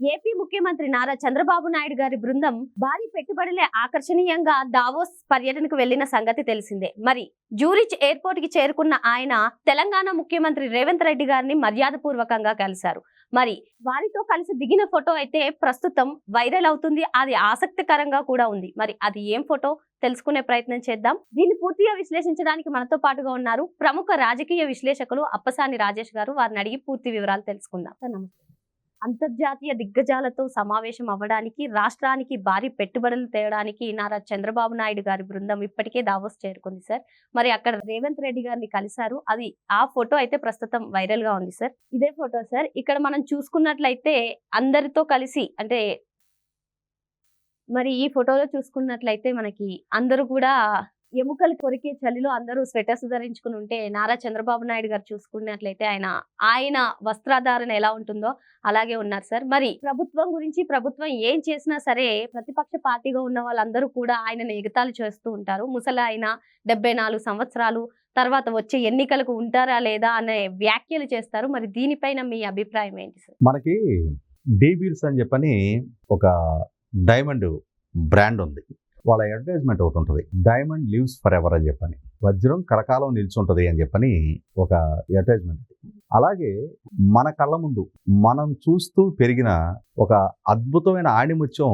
AP ముఖ్యమంత్రి నారా చంద్రబాబు నాయుడు గారి బృందం భారీ పెట్టుబడులే ఆకర్షణీయంగా దావోస్ పర్యటనకు వెళ్ళిన సంగతి తెలిసిందే. మరి జూరిచ్ ఎయిర్పోర్ట్కి చేరుకున్న ఆయన తెలంగాణ ముఖ్యమంత్రి రేవంత్ రెడ్డి గారిని మర్యాదపూర్వకంగా కలిశారు. మరి వారితో కలిసి దిగిన ఫోటో అయితే ప్రస్తుతం వైరల్ అవుతుంది. అది ఆసక్తికరంగా కూడా ఉంది. మరి అది ఏం ఫోటో? తెలుసుకునే ప్రయత్నం చేద్దాం. దీన్ని పూర్తిగా విశ్లేషించడానికి మనతో పాటుగా ఉన్నారు ప్రముఖ రాజకీయ విశ్లేషకులు అప్పసాని రాజేష్ గారు. వారిని అడిగి పూర్తి వివరాలు తెలుసుకుందాం. నమస్తే. అంతర్జాతీయ దిగ్గజాలతో సమావేశం అవ్వడానికి రాష్ట్రానికి భారీ పెట్టుబడులు తేయడానికి నారా చంద్రబాబు నాయుడు గారి బృందం ఇప్పటికే దావోస్ చేరుకుంది సార్. మరి అక్కడ రేవంత్ రెడ్డి గారిని కలిశారు. అది ఆ ఫోటో అయితే ప్రస్తుతం వైరల్గా ఉంది సార్. ఇదే ఫోటో సార్. ఇక్కడ మనం చూసుకున్నట్లయితే అందరితో కలిసి అంటే మరి ఈ ఫోటోలో చూసుకున్నట్లయితే మనకి అందరూ కూడా ఎముకలు కొరికే చలిలో అందరూ స్వెటర్స్ ధరించుకుని ఉంటే నారా చంద్రబాబు నాయుడు గారు చూసుకున్నట్లయితే ఆయన ఆయన వస్త్రధారణ ఎలా ఉంటుందో అలాగే ఉన్నారు సార్. మరి ప్రభుత్వం గురించి ప్రభుత్వం ఏం చేసినా సరే ప్రతిపక్ష పార్టీగా ఉన్న వాళ్ళందరూ కూడా ఆయన ఎగతాలు చేస్తూ ఉంటారు. ముసలి ఆయన డెబ్బై నాలుగు సంవత్సరాలు తర్వాత వచ్చే ఎన్నికలకు ఉంటారా లేదా అనే వ్యాఖ్యలు చేస్తారు. మరి దీనిపైన మీ అభిప్రాయం ఏంటి సార్? మనకి డీబీర్స్ అని చెప్పని ఒక డైమండ్ బ్రాండ్ ఉంది. వాళ్ళ అడ్వర్టైజ్మెంట్ ఒకటి ఉంటుంది. డైమండ్ లివ్స్ ఫర్ ఎవర్ అని చెప్పని వజ్రం కరకాలం నిల్చుంటుంది అని చెప్పని ఒక అడ్వర్టైజ్మెంట్ అలాగే మన కళ్ళ ముందు మనం చూస్తూ పెరిగిన ఒక అద్భుతమైన ఆణిముత్యం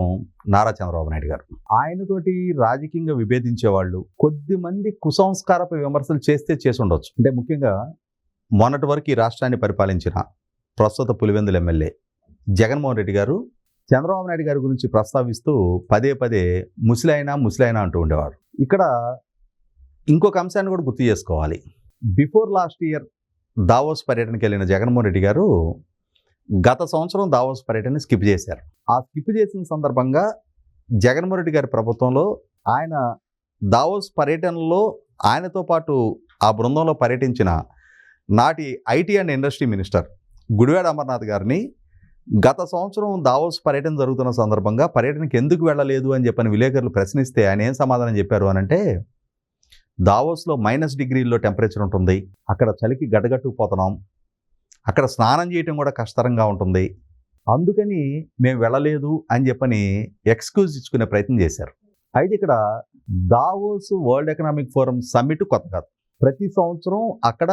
నారా చంద్రబాబు నాయుడు గారు. ఆయనతోటి రాజకీయంగా విభేదించే వాళ్ళు కొద్ది మంది కుసంస్కారపు విమర్శలు చేస్తే చేసి ఉండొచ్చు. అంటే ముఖ్యంగా మొన్నటి వరకు ఈ రాష్ట్రాన్ని పరిపాలించిన ప్రస్తుత పులివెందుల ఎమ్మెల్యే జగన్మోహన్ రెడ్డి గారు చంద్రబాబు నాయుడు గారి గురించి ప్రస్తావిస్తూ పదే పదే ముసలైనా ముసలైనా అంటూ ఉండేవారు. ఇక్కడ ఇంకొక అంశాన్ని కూడా గుర్తు చేసుకోవాలి. బిఫోర్ లాస్ట్ ఇయర్ దావోస్ పర్యటనకి వెళ్ళిన జగన్మోహన్ రెడ్డి గారు గత సంవత్సరం దావోస్ పర్యటన స్కిప్ చేశారు. ఆ స్కిప్ చేసిన సందర్భంగా జగన్మోహన్ రెడ్డి గారి ప్రభుత్వంలో ఆయన దావోస్ పర్యటనలో ఆయనతో పాటు ఆ బృందంలో పర్యటించిన నాటి IT and industry minister Gudivada Amarnath గారిని గత సంవత్సరం దావోస్ పర్యటన జరుగుతున్న సందర్భంగా పర్యటనకి ఎందుకు వెళ్ళలేదు అని చెప్పని విలేకరులు ప్రశ్నిస్తే ఆయన ఏం సమాధానం చెప్పారు అనంటే అంటే దావోస్లో మైనస్ డిగ్రీల్లో టెంపరేచర్ ఉంటుంది. అక్కడ చలికి గడగట్టుకుపోతున్నాం. అక్కడ స్నానం చేయటం కూడా కష్టతరంగా ఉంటుంది. అందుకని మేము వెళ్ళలేదు అని చెప్పని ఎక్స్క్యూజ్ ఇచ్చుకునే ప్రయత్నం చేశారు. అయితే ఇక్కడ Davos World Economic Forum summit కొత్త కాదు. ప్రతి సంవత్సరం అక్కడ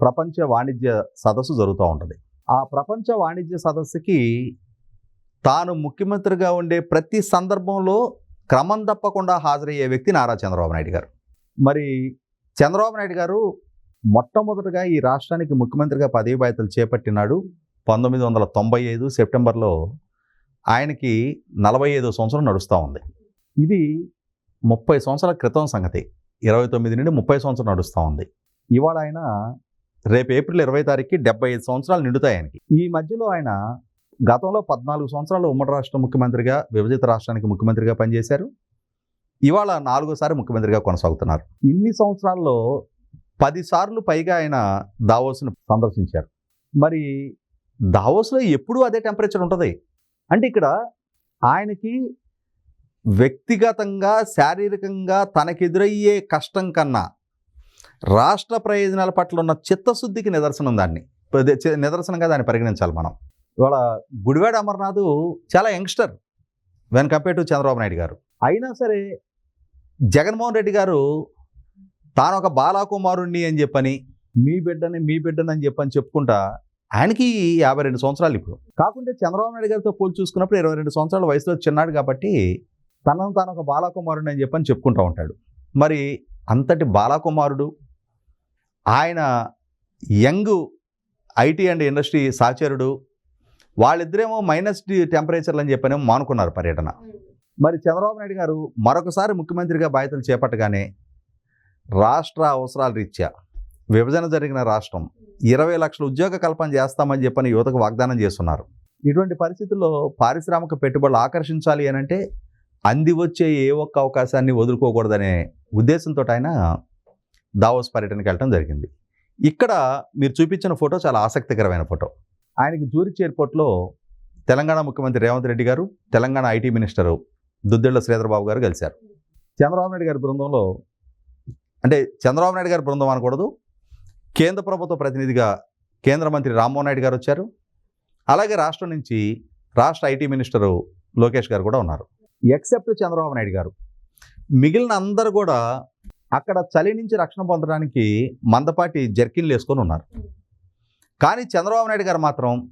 ప్రపంచ వాణిజ్య సదస్సు జరుగుతూ ఉంటుంది. ఆ ప్రపంచ వాణిజ్య సదస్సుకి తాను ముఖ్యమంత్రిగా ఉండే ప్రతి సందర్భంలో క్రమం తప్పకుండా హాజరయ్యే వ్యక్తి నారా చంద్రబాబు నాయుడు గారు. మరి చంద్రబాబు నాయుడు గారు మొట్టమొదటగా ఈ రాష్ట్రానికి ముఖ్యమంత్రిగా పదవి బాధ్యతలు చేపట్టినాడు పంతొమ్మిది వందల తొంభై ఐదు సెప్టెంబర్లో. ఆయనకి నలభై ఐదో సంవత్సరం నడుస్తూ ఉంది. ఇది ముప్పై సంవత్సరాల క్రితం సంగతి. ఇరవై తొమ్మిది నుండి ముప్పై సంవత్సరం నడుస్తూ ఉంది. ఇవాళ ఆయన రేపు ఏప్రిల్ ఇరవై తారీఖుకి డెబ్బై ఐదు సంవత్సరాలు నిండుతాయి ఆయనకి. ఈ మధ్యలో ఆయన గతంలో పద్నాలుగు సంవత్సరాలు ఉమ్మడి రాష్ట్ర ముఖ్యమంత్రిగా విభజిత రాష్ట్రానికి ముఖ్యమంత్రిగా పనిచేశారు. ఇవాళ నాలుగోసారి ముఖ్యమంత్రిగా కొనసాగుతున్నారు. ఇన్ని సంవత్సరాల్లో పదిసార్లు పైగా ఆయన దావోస్ను సందర్శించారు. మరి దావోస్లో ఎప్పుడూ అదే టెంపరేచర్ ఉంటుంది. అంటే ఇక్కడ ఆయనకి వ్యక్తిగతంగా శారీరకంగా తనకెదురయ్యే కష్టం కన్నా రాష్ట్ర ప్రయోజనాల పట్ల ఉన్న చిత్తశుద్ధికి నిదర్శనం దాన్ని. చి- నిదర్శనంగా దాన్ని పరిగణించాలి మనం. ఇవాళ గుడివాడ అమర్నాథ్ చాలా youngster when compare to Chandrababu Naidu గారు. అయినా సరే జగన్మోహన్ రెడ్డి గారు తాను ఒక బాలాకుమారుణ్ణి అని చెప్పని మీ బిడ్డని మీ బిడ్డని అని చెప్పని చెప్పుకుంటా ఆయనకి యాభై రెండు సంవత్సరాలు ఇప్పుడు. కాకుంటే చంద్రబాబు నాయుడు గారితో పోల్చి చూసుకున్నప్పుడు ఇరవై రెండు సంవత్సరాల వయసులో చిన్నాడు కాబట్టి తనను తాను ఒక బాలాకుమారుడు అని చెప్పని చెప్పుకుంటూ ఉంటాడు. మరి అంతటి బాలకుమారుడు ఆయన యంగ్ ఐటీ అండ్ ఇండస్ట్రీ సహచరుడు వాళ్ళిద్దరేమో మైనస్ టెంపరేచర్లు అని చెప్పనేమో మానుకున్నారు పర్యటన. మరి చంద్రబాబు నాయుడు గారు మరొకసారి ముఖ్యమంత్రిగా బాధ్యతలు చేపట్టగానే రాష్ట్ర అవసరాల రీత్యా విభజన జరిగిన రాష్ట్రం ఇరవై లక్షల ఉద్యోగ కల్పన చేస్తామని చెప్పని యువతకు వాగ్దానం చేస్తున్నారు. ఇటువంటి పరిస్థితుల్లో పారిశ్రామిక పెట్టుబడులు ఆకర్షించాలి అని అంటే అంది వచ్చే ఏ ఒక్క అవకాశాన్ని వదులుకోకూడదనే ఉద్దేశంతో ఆయన దావోస్ పర్యటనకి వెళ్ళడం జరిగింది. ఇక్కడ మీరు చూపించిన ఫోటో చాలా ఆసక్తికరమైన ఫోటో. ఆయనకి జూరిచ్ ఎయిర్పోర్ట్లో తెలంగాణ ముఖ్యమంత్రి రేవంత్ రెడ్డి గారు తెలంగాణ ఐటీ మినిస్టరు దుద్దిళ్ళ శ్రీధరబాబు గారు కలిశారు. చంద్రబాబు నాయుడు గారి బృందంలో అంటే చంద్రబాబు నాయుడు గారి బృందం అనకూడదు. కేంద్ర ప్రభుత్వ ప్రతినిధిగా కేంద్ర మంత్రి రామ్మోహన్ నాయుడు గారు వచ్చారు. అలాగే రాష్ట్రం నుంచి రాష్ట్ర ఐటీ మినిస్టరు లోకేష్ గారు కూడా ఉన్నారు. ఎక్సెప్ట్ చంద్రబాబు నాయుడు గారు. మిగిలిన అందరూ కూడా అక్కడ చలి నుంచి రక్షణ పొందడానికి మందపాటి జర్కిన్లు వేసుకొని ఉన్నారు. కానీ చంద్రబాబు నాయుడు గారు మాత్రం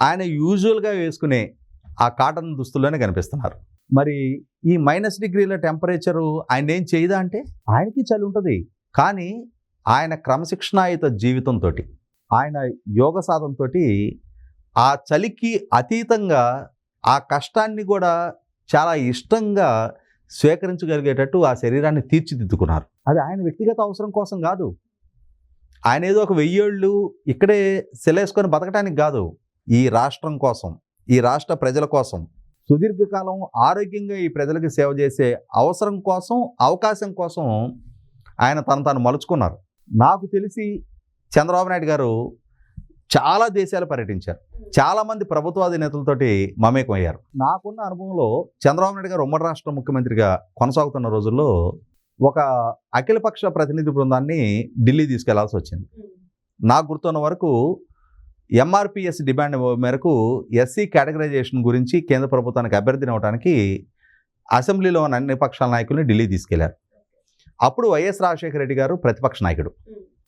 ఆయన యూజువల్గా వేసుకునే ఆ కాటన్ దుస్తుల్లోనే కనిపిస్తున్నారు. మరి ఈ మైనస్ డిగ్రీల టెంపరేచరు ఆయన ఏం చేయదా అంటే ఆయనకి చలి ఉంటుంది. కానీ ఆయన క్రమశిక్షణాయుత జీవితంతో ఆయన యోగ సాధనతో ఆ చలికి అతీతంగా ఆ కష్టాన్ని కూడా చాలా ఇష్టంగా స్వీకరించగలిగేటట్టు ఆ శరీరాన్ని తీర్చిదిద్దుకున్నారు. అది ఆయన వ్యక్తిగత అవసరం కోసం కాదు. ఆయన ఏదో ఒక వెయ్యేళ్ళు ఇక్కడే సెలేసుకొని బతకడానికి కాదు. ఈ రాష్ట్రం కోసం ఈ రాష్ట్ర ప్రజల కోసం. సుదీర్ఘకాలం ఆరోగ్యంగా ఈ ప్రజలకు సేవ చేసే అవసరం కోసం అవకాశం కోసం ఆయన తను తాను మలుచుకున్నారు. నాకు తెలిసి చంద్రబాబు నాయుడు గారు చాలా దేశాలు పర్యటించారు. చాలామంది ప్రభుత్వ అధినేతలతోటి మమేకం అయ్యారు నాకున్న అనుభవంలో చంద్రబాబు నాయుడు గారు ఉమ్మడి రాష్ట్ర ముఖ్యమంత్రిగా కొనసాగుతున్న రోజుల్లో ఒక అఖిలపక్ష ప్రతినిధి బృందాన్ని ఢిల్లీ తీసుకెళ్ళాల్సి వచ్చింది. నాకు గుర్తున్న వరకు ఎంఆర్పిఎస్ డిమాండ్ మేరకు ఎస్సీ కేటగరైజేషన్ గురించి కేంద్ర ప్రభుత్వానికి అభ్యర్థిని అవ్వడానికి అసెంబ్లీలో ఉన్న అన్ని పక్షాల నాయకుల్ని ఢిల్లీ తీసుకెళ్ళారు. అప్పుడు వైఎస్ రాజశేఖర రెడ్డి గారు ప్రతిపక్ష నాయకుడు.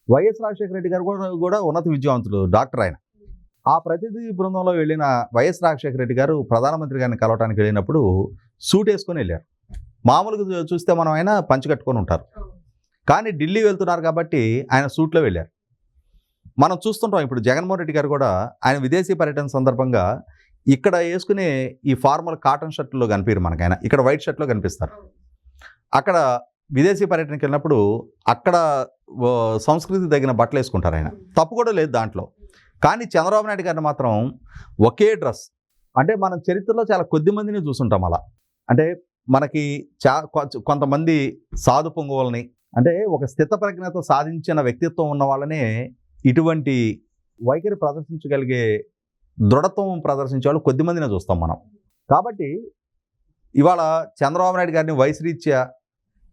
వైఎస్ రాజశేఖర రెడ్డి గారు కూడా కూడా ఉన్నత విద్యావంతులు డాక్టర్ ఆయన. ఆ ప్రతినిధి బృందంలో వెళ్ళిన వైఎస్ రాజశేఖర రెడ్డి గారు ప్రధానమంత్రి గారిని కలవటానికి వెళ్ళినప్పుడు సూట్ వేసుకొని వెళ్ళారు. మామూలుగా చూస్తే మనం ఆయన పంచి కట్టుకొని ఉంటారు. కానీ ఢిల్లీ వెళ్తున్నారు కాబట్టి ఆయన సూట్లో వెళ్ళారు. మనం చూస్తుంటాం ఇప్పుడు జగన్మోహన్ రెడ్డి గారు కూడా ఆయన విదేశీ పర్యటన సందర్భంగా ఇక్కడ వేసుకునే ఈ ఫార్మల్ కాటన్ షర్ట్లో కనిపించారు మనకైనా. ఇక్కడ వైట్ షర్ట్లో కనిపిస్తారు. అక్కడ విదేశీ పర్యటనకి వెళ్ళినప్పుడు అక్కడ సంస్కృతి తగిన బట్టలు వేసుకుంటారు ఆయన. తప్పు కూడా లేదు దాంట్లో. కానీ చంద్రబాబు నాయుడు గారిని మాత్రం ఒకే డ్రెస్. అంటే మనం చరిత్రలో చాలా కొద్ది మందిని చూసుంటాం అలా. అంటే మనకి చా కొంతమంది సాధు పొంగువులని అంటే ఒక స్థిత ప్రజ్ఞత సాధించిన వ్యక్తిత్వం ఉన్న వాళ్ళనే ఇటువంటి వైఖరి ప్రదర్శించగలిగే దృఢత్వం ప్రదర్శించే వాళ్ళు కొద్దిమందినే చూస్తాం మనం. కాబట్టి ఇవాళ చంద్రబాబు నాయుడు గారిని వయసురీత్యా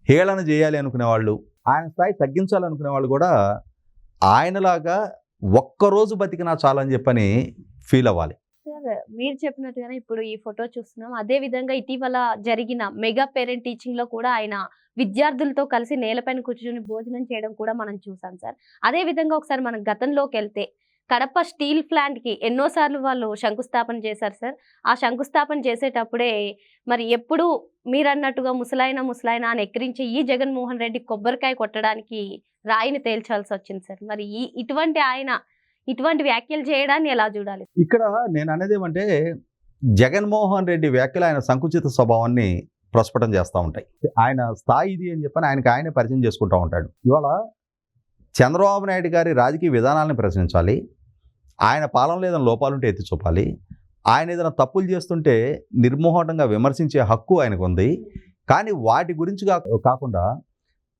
హేళన చేయాలి అనుకునే వాళ్ళు ఆయన స్థాయి తగ్గించాలనుకునే వాళ్ళు కూడా ఆయనలాగా ఒక్కరోజు బతికినా చాలని చెప్పని ఫీల్ అవ్వాలి. సార్ మీరు చెప్పినట్టుగానే ఇప్పుడు ఈ ఫోటో చూస్తున్నాం. అదే విధంగా ఇటీవల జరిగిన మెగా పేరెంట్ టీచింగ్లో కూడా ఆయన విద్యార్థులతో కలిసి నేలపైన కూర్చొని భోజనం చేయడం కూడా మనం చూసాం సార్. అదే విధంగా ఒకసారి మనం గతంలోకి వెళ్తే కడప స్టీల్ ప్లాంట్కి ఎన్నోసార్లు వాళ్ళు శంకుస్థాపన చేశారు సార్. ఆ శంకుస్థాపన చేసేటప్పుడే మరి ఎప్పుడు మీరు అన్నట్టుగా ముసలాయన ముసలాయన అని ఎక్కిరించి ఈ జగన్మోహన్ రెడ్డి కొబ్బరికాయ కొట్టడానికి రాయిని తేల్చాల్సి వచ్చింది సార్. మరి ఈ ఇటువంటి ఆయన ఇటువంటి వ్యాఖ్యలు చేయడాన్ని ఎలా చూడాలి? ఇక్కడ నేను అనేది ఏమంటే జగన్మోహన్ రెడ్డి వ్యాఖ్యలు ఆయన సంకుచిత స్వభావాన్ని ప్రస్ఫుటం చేస్తూ ఉంటాయి. ఆయన స్థాయి ఇది అని చెప్పని ఆయనకి ఆయనే పరిచయం చేసుకుంటూ ఉంటాడు. ఇవాళ చంద్రబాబు నాయుడు గారి రాజకీయ విధానాలను ప్రశ్నించాలి. ఆయన పాలనలో ఏదైనా లోపాలుంటే ఎత్తి చూపాలి. ఆయన ఏదైనా తప్పులు చేస్తుంటే నిర్మోహటంగా విమర్శించే హక్కు ఆయనకు ఉంది. కానీ వాటి గురించి కాకుండా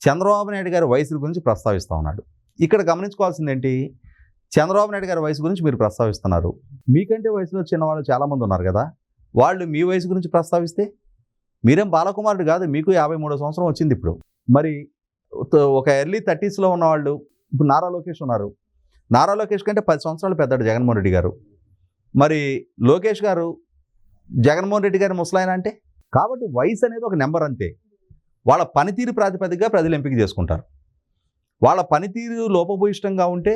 చంద్రబాబు నాయుడు గారి వయసు గురించి ప్రస్తావిస్తూ ఉన్నాడు. ఇక్కడ గమనించుకోవాల్సిందేంటి? చంద్రబాబు నాయుడు గారి వయసు గురించి మీరు ప్రస్తావిస్తున్నారు. మీకంటే వయసులో చిన్నవాళ్ళు చాలామంది ఉన్నారు కదా. వాళ్ళు మీ వయసు గురించి ప్రస్తావిస్తే? మీరేం బాలకుమారుడు కాదు మీకు యాభై మూడో సంవత్సరం వచ్చింది ఇప్పుడు. మరి ఒక ఎర్లీ థర్టీస్లో ఉన్నవాళ్ళు ఇప్పుడు నారా లోకేష్ ఉన్నారు. నారా లోకేష్ కంటే పది సంవత్సరాలు పెద్దాడు జగన్మోహన్ రెడ్డి గారు. మరి లోకేష్ గారు జగన్మోహన్ రెడ్డి గారి ముసలాయన అంటే? కాబట్టి వయసు అనేది ఒక నెంబర్ అంతే. వాళ్ళ పనితీరు ప్రాతిపదికగా ప్రజలు ఎంపిక చేసుకుంటారు. వాళ్ళ పనితీరు లోపభూయిష్టంగా ఉంటే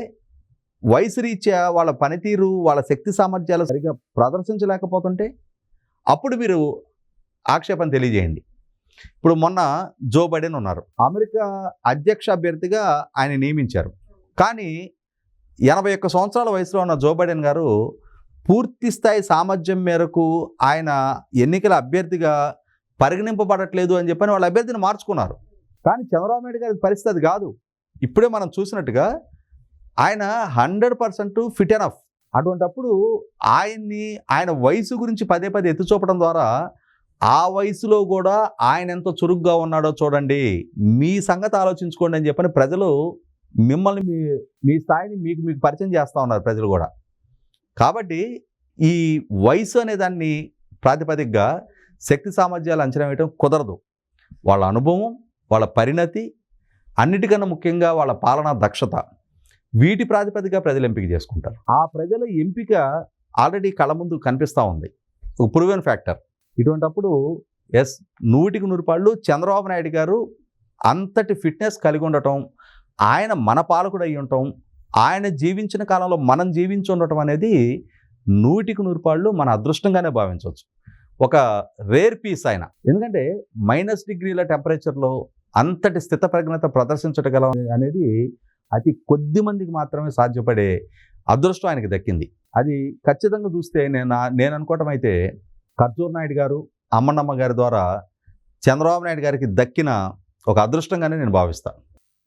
వయసు రీత్యా వాళ్ళ పనితీరు వాళ్ళ శక్తి సామర్థ్యాలు సరిగా ప్రదర్శించలేకపోతుంటే అప్పుడు మీరు ఆక్షేపణ తెలియజేయండి. ఇప్పుడు మొన్న జో బైడెన్ ఉన్నారు. అమెరికా అధ్యక్ష అభ్యర్థిగా ఆయన నియమించారు. కానీ ఎనభై ఒక్క సంవత్సరాల వయసులో ఉన్న జో బైడెన్ గారు పూర్తి స్థాయి సామర్థ్యం మేరకు ఆయన ఎన్నికల అభ్యర్థిగా పరిగణింపబడట్లేదు అని చెప్పని వాళ్ళ అభ్యర్థిని మార్చుకున్నారు. కానీ చంద్రబాబు నాయుడు గారి పరిస్థితి అది కాదు. ఇప్పుడే మనం చూసినట్టుగా ఆయన హండ్రెడ్ పర్సెంట్ ఫిట్ ఎనఫ్ అటువంటప్పుడు ఆయన్ని ఆయన వయసు గురించి పదే పదే ఎత్తి చూపడం ద్వారా ఆ వయసులో కూడా ఆయన ఎంత చురుగ్గా ఉన్నాడో చూడండి. మీ సంగతి ఆలోచించుకోండి అని చెప్పని ప్రజలు మిమ్మల్ని మీ మీ స్థాయిని మీకు మీకు పరిచయం చేస్తూ ఉన్నారు ప్రజలు కూడా. కాబట్టి ఈ వయసు అనే దాన్ని ప్రాతిపదికగా శక్తి సామర్థ్యాలు అంచనా వేయడం కుదరదు. వాళ్ళ అనుభవం వాళ్ళ పరిణతి అన్నిటికన్నా ముఖ్యంగా వాళ్ళ పాలనా దక్షత. వీటి ప్రాతిపదికగా ప్రజలు ఎంపిక చేసుకుంటారు. ఆ ప్రజల ఎంపిక ఆల్రెడీ కళ ముందు కనిపిస్తూ ఉంది. ప్రూవెన్ ఫ్యాక్టర్ ఇటువంటప్పుడు ఎస్ నూటికి నూరు పాళ్ళు చంద్రబాబు నాయుడు గారు అంతటి ఫిట్నెస్ కలిగి ఉండటం ఆయన మన పాలకుడు అయి ఉండటం ఆయన జీవించిన కాలంలో మనం జీవించి ఉండటం అనేది నూటికి నూరు పాళ్ళు మన అదృష్టంగానే భావించవచ్చు. ఒక రేర్ పీస్ ఆయన. ఎందుకంటే మైనస్ డిగ్రీల టెంపరేచర్లో అంతటి స్థితప్రజ్ఞత ప్రదర్శించగలం అనేది అతి కొద్ది మందికి మాత్రమే సాధ్యపడే అదృష్టం ఆయనకి దక్కింది. అది ఖచ్చితంగా చూస్తే నేను నేను అనుకోవటం అయితే ఖర్జూర్ నాయుడు గారు అమ్మన్నమ్మ గారి ద్వారా చంద్రబాబు నాయుడు గారికి దక్కిన ఒక అదృష్టంగానే నేను భావిస్తాను.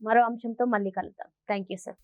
మరో అంశంతో మళ్ళీ కలుద్దాం. Thank you sir.